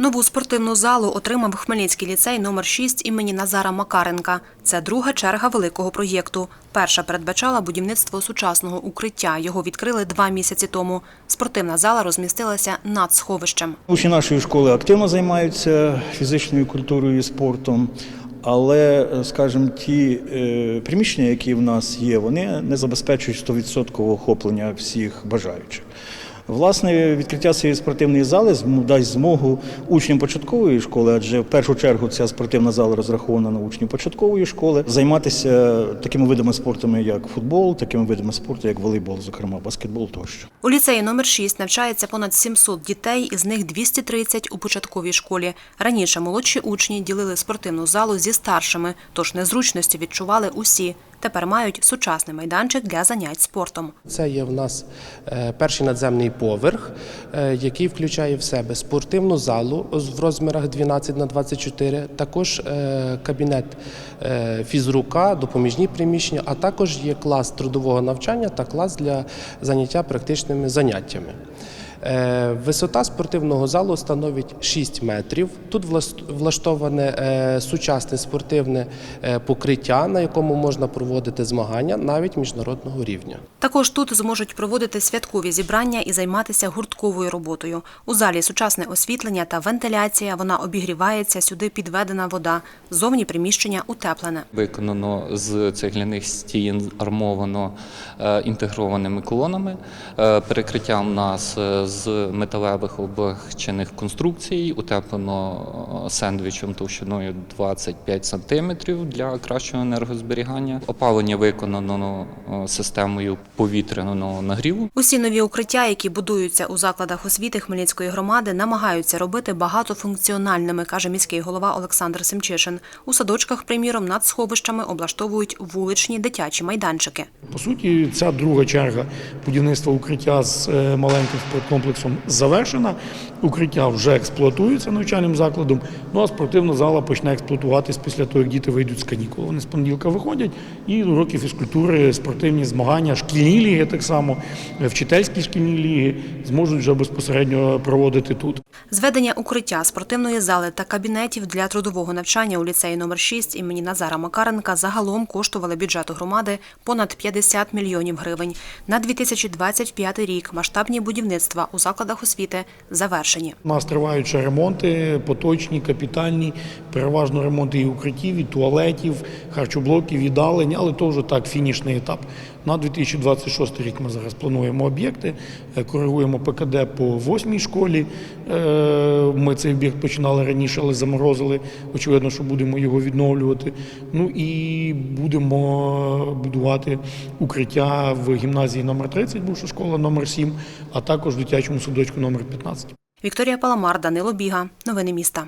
Нову спортивну залу отримав Хмельницький ліцей номер 6 імені Назара Макаренка. Це друга черга великого проєкту. Перша передбачала будівництво сучасного укриття. Його відкрили два місяці тому. Спортивна зала розмістилася над сховищем. Учні нашої школи активно займаються фізичною культурою і спортом, але, скажімо, ті е, приміщення, які в нас є, вони не забезпечують 100% охоплення всіх бажаючих. Власне, відкриття цієї спортивної зали дасть змогу учням початкової школи, адже в першу чергу ця спортивна зала розрахована на учнів початкової школи, займатися такими видами спорту, як футбол, такими видами спорту, як волейбол, зокрема баскетбол тощо. У ліцеї номер 6 навчається понад 700 дітей, із них 230 у початковій школі. Раніше молодші учні ділили спортивну залу зі старшими, тож незручності відчували усі. Тепер мають сучасний майданчик для занять спортом. Це є в нас е, перший надземний поверх, е, який включає в себе спортивну залу в розмірах 12 на 24, також е, кабінет фізрука, допоміжні приміщення, а також є клас трудового навчання та клас для заняття практичними заняттями. Е, Висота спортивного залу становить 6 метрів. Тут влаштоване е, сучасне спортивне е, покриття, на якому можна проводити змагання навіть міжнародного рівня. Також тут зможуть проводити святкові зібрання і займатися гуртковою роботою. У залі сучасне освітлення та вентиляція. Вона обігрівається, сюди підведена вода. Зовні приміщення утеплене. Виконано з цегляних стін армовано інтегрованими колонами. Перекриття у нас з металевих облегчених конструкцій, утеплено е, сендвічем товщиною 25 см для кращого енергозберігання. Опалення виконано е, системою повітряного нагріву. Усі нові укриття, які будуються у закладах освіти Хмельницької громади, намагаються робити багатофункціональними, каже міський голова Олександр Семчишин. У садочках, приміром, над сховищами облаштовують вуличні дитячі майданчики. По суті, ця друга черга будівництва укриття з е, маленьким спорткомплексом завершена. Укриття вже експлуатується навчальним закладом. Ну а спортивна зала почне експлуатуватись після того, як діти вийдуть з канікул. Вони з понеділка виходять і уроки фізкультури, спортивні змагання, шкільні ліги так само, вчительські шкільні ліги зможуть вже безпосередньо проводити тут. Зведення укриття, спортивної зали та кабінетів для трудового навчання у ліцеї номер 6 імені Назара Макаренка загалом коштували бюджету громади понад 50 мільйонів гривень. На 2025 рік масштабні будівництва у закладах освіти завершені. Нас тривають ремонти, поточні, капітальні, переважно ремонти і укриттів, і туалетів, харчоблоків, їдалень, але то вже так фінішний етап. На 2026 рік ми зараз плануємо об'єкти, е, коригуємо ПКД по восьмій школі. Е, Ми цей об'єкт починали раніше, але заморозили. Очевидно, що будемо його відновлювати. Ну і будемо будувати укриття в гімназії номер 30, бувша школа номер 7, а також в дитячому садочку номер 15. Вікторія Паламар, Данило Біга. Новини міста.